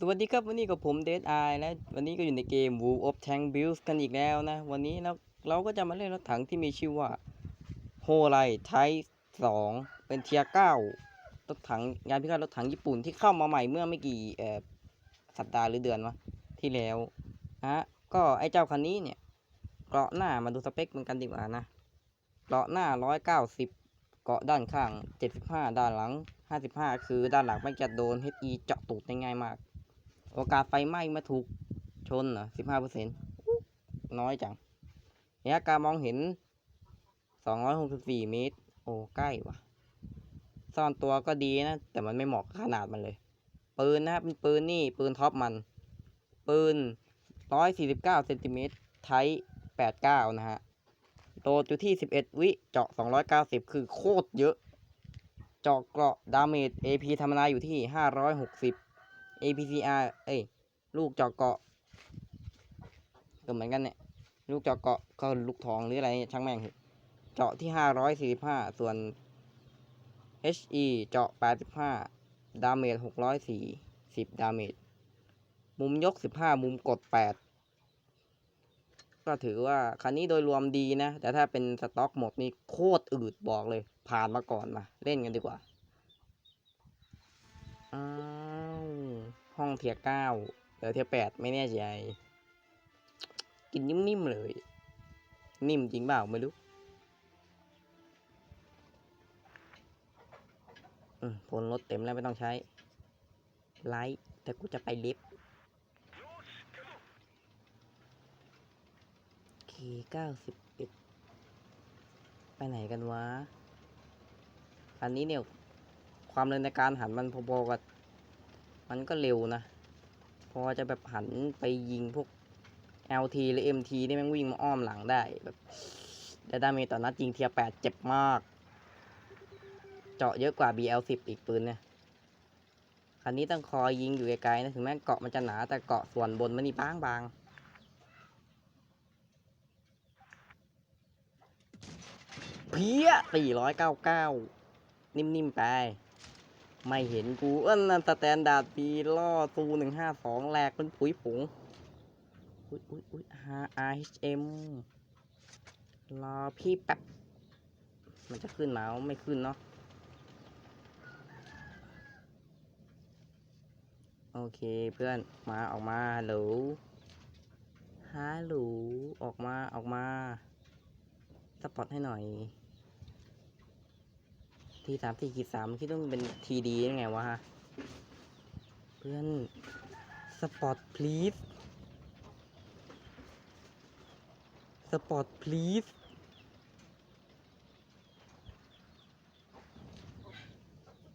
สวัสดีครับวันนี้กับผมเด d ไอและวันนี้ก็อยู่ในเกม Wolf of Tank Builds กันอีกแล้วนะ วันนี้เราเราก็จะมาเล่นรถถังที่มีชื่อว่า h o l i t y 2เป็นเทียเก้ารถถังงานพิฆาตรถถังญี่ปุ่นที่เข้ามาใหม่เมื่อไม่กี่สัปดาห์หรือเดือนวะที่แล้วนะฮะก็ไอ้เจ้าคันนี้เนี่ยเกราะหน้ามาดูสเปคมันกันดีกว่านะเกราะหน้า 190 เกราะด้านข้าง 75 ด้านหลัง 55 คือด้านหลังไม่จะโดน HE เจาะตูดได้ง่ายมาก โอกาสไฟไหม้มาถูกชนเหรอสิบห้าเปอร์เซ็นต์น้อยจังระยะการมองเห็นสองร้อยหกสิบสี่เมตร โอ้ ใกล้ว่ะ ซ่อนตัวก็ดีนะ แต่มันไม่เหมาะขนาดมันเลย ปืนนะครับเป็นปืนนี่ ปืนท็อปมัน ปืนร้อยสี่สิบเก้าเซนติเมตรไทป์แปดเก้านะฮะโดดอยู่ที่สิบเอ็ดวิ เจาะสองร้อยเก้าสิบคือโคตรเยอะ เจาะเกราะดาเมจ AP ธรรมดาอยู่ที่ห้าร้อยหกสิบ APCR เอ้ย ลูกเจาะเกาะ ก็เหมือนกันเนี่ย ลูกเจาะเกาะก็ลูกทองหรืออะไรช่างแม่งเถอะเจาะที่ห้าร้อยสี่สิบห้าส่วน HE เจาะแปดสิบห้าดาเมจหกร้อยสี่สิบดาเมจ มุมยกสิบห้ามุมกดแปดก็ถือว่าคันนี้โดยรวมดีนะ แต่ถ้าเป็นสต็อกหมดนี่โคตรอืดบอกเลย ผ่านมาก่อนมา เล่นกันดีกว่า อ้าว ห้องเทียเก้าเออเทียแปดไม่แน่ใจ กินนิ่มๆเลย นิ่มจริงเปล่าไม่รู้อืมพลรถเต็มแล้วไม่ต้องใช้ ไลท์แต่กูจะไปลิฟต์เคเก้าสิบเอ็ดไปไหนกันวะ อันนี้เนี่ย ความเร็วในการหันมันพอๆกับ มันก็เร็วนะ พอจะแบบหันไปยิงพวก LT หรือ MT นี่แม่งวิ่งมาอ้อมหลังได้แบบได้ดาเมจต่อนัดยิงเทียแปดเจ็บมาก เจาะเยอะกว่า BL10 อีกปืนเนี่ยคันนี้ต้องคอยยิงอยู่ไกลๆนะถึงแม้เกาะมันจะหนาแต่เกาะส่วนบนมันนี่บางบางเพี้ย499นิ่มๆไป ไม่เห็นกูเอ้นนั่นสแตนดาร์ดปีล่อตูหนึ่งห้าสองแหลกเป็นผุยผงอุ้ยอุ้ยอุ้ย RHM รอพี่แป๊บ มันจะขึ้นมาไม่ขึ้นเนาะโอเคเพื่อนมาออกมาฮัลโหลฮัลโหลออกมาออกมาสปอตให้หน่อย ทีสามสี่ขีดสามคิดว่ามันเป็นทีดียังไงวะฮะ เพื่อนสปอร์ตพลีสสปอร์ตพลีส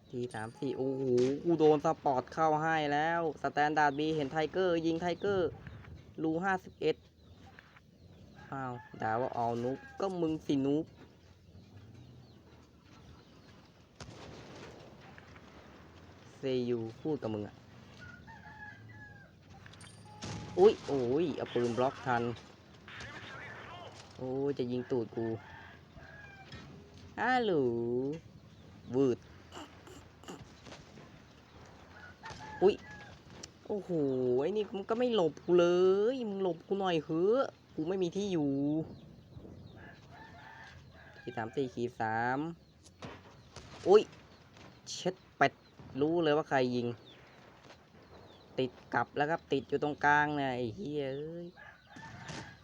ทีสามสี่โอ้โห กูโดนสปอร์ตเข้าให้แล้ว สแตนดาร์ดบีเห็นไทเกอร์ ยิงไทเกอร์ รูห้าสิบเอ็ดอ้าวด่าว่าเอนุกก็มึงสินุก เซยูพูดกับมึงอะ อุ้ย โอ้ยเอาปืนบล็อกทัน โอ้จะยิงตูดกูฮัลโหลวืด อุ้ย โอ้โห ไอ้นี่มันก็ไม่หลบกูเลย มึงหลบกูหน่อยเฮ้อกูไม่มีที่อยู่ขีดสามสี่ขีดสามอุ้ย เช็ด รู้เลยว่าใครยิง ติดกลับแล้วครับ ติดอยู่ตรงกลางเนี่ยไอ้เฮ้ย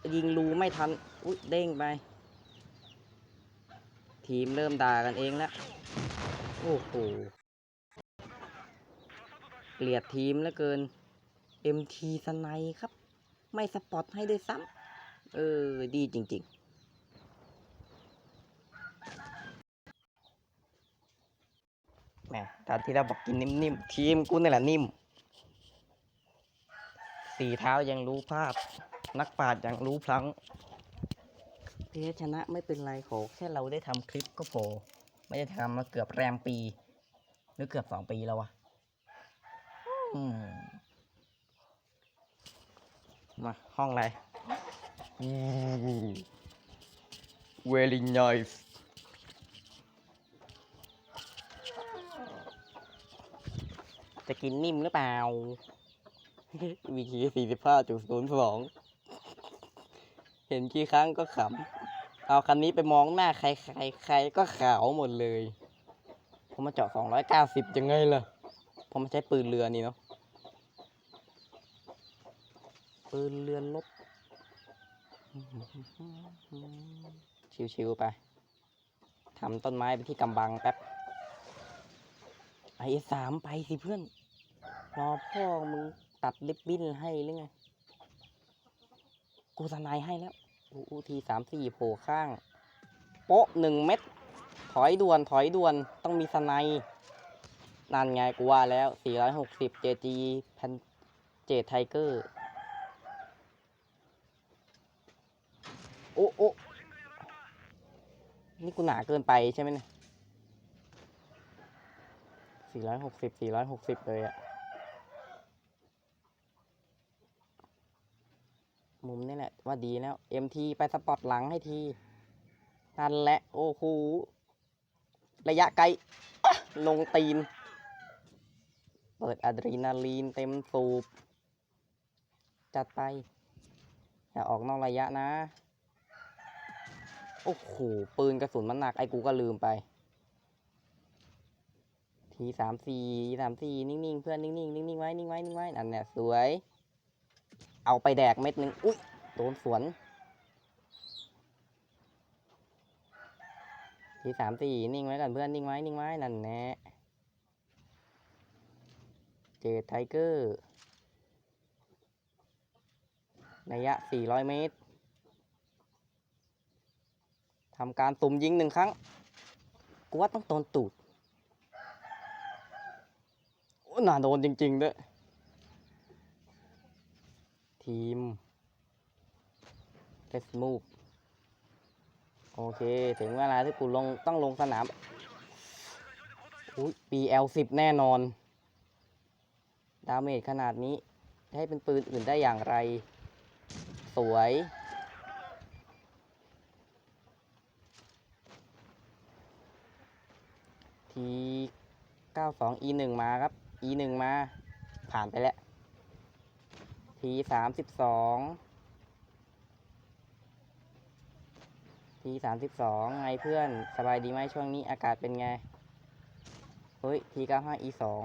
เอ้ยยิงรูไม่ทัน อุ้ยเด้งไป ทีมเริ่มด่ากันเองแล้ว โอ้โห เกลียดทีมเหลือเกิน MT สไนครับ ไม่สปอตให้ด้วยซ้ำเออ ดีจริง ๆ แหมตอนที่เราบอกกินนิ่มๆ ทีมกูนี่แหละนิ่ม สี่เท้ายังรู้ภาพ นักปราชญ์ยังรู้พลังแพ้ชนะไม่เป็นไรโขแค่เราได้ทำคลิปก็พอไม่ได้ทำมาเกือบแรมปี หรือเกือบสองปีแล้ววะมมาห้องอะไร Very nice จะกินนิ่มหรือเปล่า วีคีสี่สิบห้าจุดศูนย์สอง เห็นกี่ครั้งก็ขำ เอาคันนี้ไปมองหน้าใครใครใครก็ขาวหมดเลยผมมาเจาะสองร้อยเก้าสิบยังไงล่ะผมมาใช้ปืนเรือนี่เนาะ ปืนเรือนลบ ชิวๆไป ทำต้นไม้ไปที่กำบังแป๊บไอ้สามไปสิเพื่อน รอพ่อมึงตัดลิปบิ้นให้หรือไง กูสนายให้แล้ว อูทีสามสี่โผล่ข้าง โป๊ะหนึ่งเม็ด ถอยด่วน ถอยด่วน ต้องมีสไนด์นั่นไงกูว่าแล้ว 460 JG พันเจไทเกอร์ โอ้โอ้นี่กูหนาเกินไปใช่ไหมเนี่ย460 460 เลยอะ มุมนี่แหละ ว่าดีแล้ว MT ไปสปอตหลังให้ทีนั่นแหละโอ้โหระยะไกลลงตีน เปิดอะดรีนาลีนเต็มสูบ จัดไป อย่าออกนอกระยะนะ โอ้โห ปืนกระสุนมันหนัก ไอ้กูก็ลืมไป ทีสามสี่สามสี่นิ่งๆ เพื่อนนิ่งๆ นิ่งๆ ไว้ นิ่งไว้ นิ่งไว้ นั่นแหละสวย เอาไปแดกเม็ดหนึ่งอุ้ย โดนสวน ทีสามสี่นิ่งไว้ก่อนเพื่อนนิ่งไว้นิ่งไว้นั่นแน่เจอไทเกอร์ระยะ 400 เมตร ทำการตุ่มยิงหนึ่งครั้ง กูว่าต้องโดนตูด โอ้ น่าโดนจริง ๆ ด้วย ทีม let's move โอเค ถึงเวลาที่กูลงต้องลงสนามอุ้ย BL10 แน่นอน ดาเมจขนาดนี้ ให้เป็นปืนอื่นได้อย่างไร สวย ที 92 E1 มาครับ E1 มา ผ่านไปแล้ว ที 32 ทีสามสิบสองไงเพื่อนสบายดีไหมช่วงนี้อากาศเป็นไง เฮ้ยทีเก้าห้า E สอง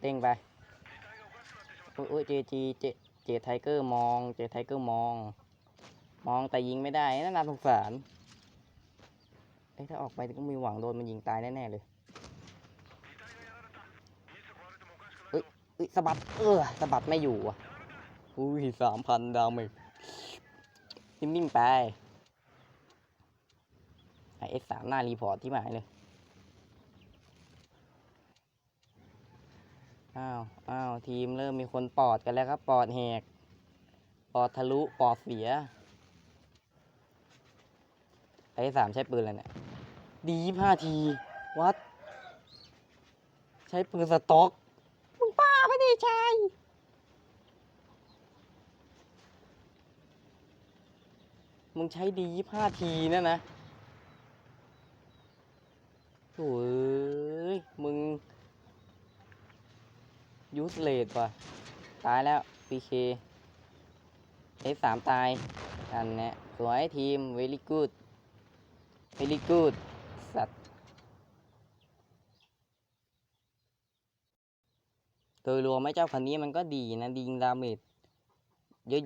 เด้งไปโอ้ยโอ้ยเจจีเจเจไทเกอร์มองเจไทเกอร์มอง มองแต่ยิงไม่ได้น่าน่าสงสารเอ้ถ้าออกไปก็มีหวังโดนมันยิงตายแน่ๆเลยเอ้ยสะบัดเออสะบัดไม่อยู่อะอุ้ยสามพันดาวเมจ นิ่งๆไปไอเอสสามหน้ารีพอร์ตที่หมายเลย อ้าว อ้าว ทีมเริ่มมีคนปอดกันแล้วครับ ปอดแหก ปอดทะลุ ปอดเสีย ไอเอสสามใช้ปืนอะไรเนี่ย ดีห้าที วัด ใช้ปืนสต็อกมึงป้าไม่ได้ชาย มึงใช้ดียี่ห้าทีนะนนะโอ้ยมึง ยูสเลดว่ะ ตายแล้ว PK เอสามตาย อันเนี้ยสวยทีม very good very good สัตว์โดยรวมไม่เจ้าคันนี้มันก็ดีนะยิงดาเมจ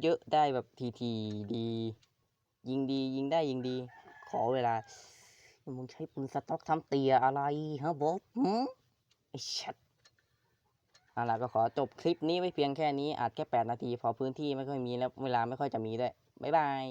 เยอะ ๆ ได้แบบที ๆ ดี ยิงดียิงได้ยิงดี ขอเวลา มึงใช้ปืนสต็อกทำเตียอะไรฮะบอสหืมไอ้ชัดเอาล่ะก็ขอจบคลิปนี้ไว้เพียงแค่นี้อาจแค่ 8 นาทีเพอพื้นที่ไม่ค่อยมีแล้วเวลาไม่ค่อยจะมีด้วย บ๊ายบาย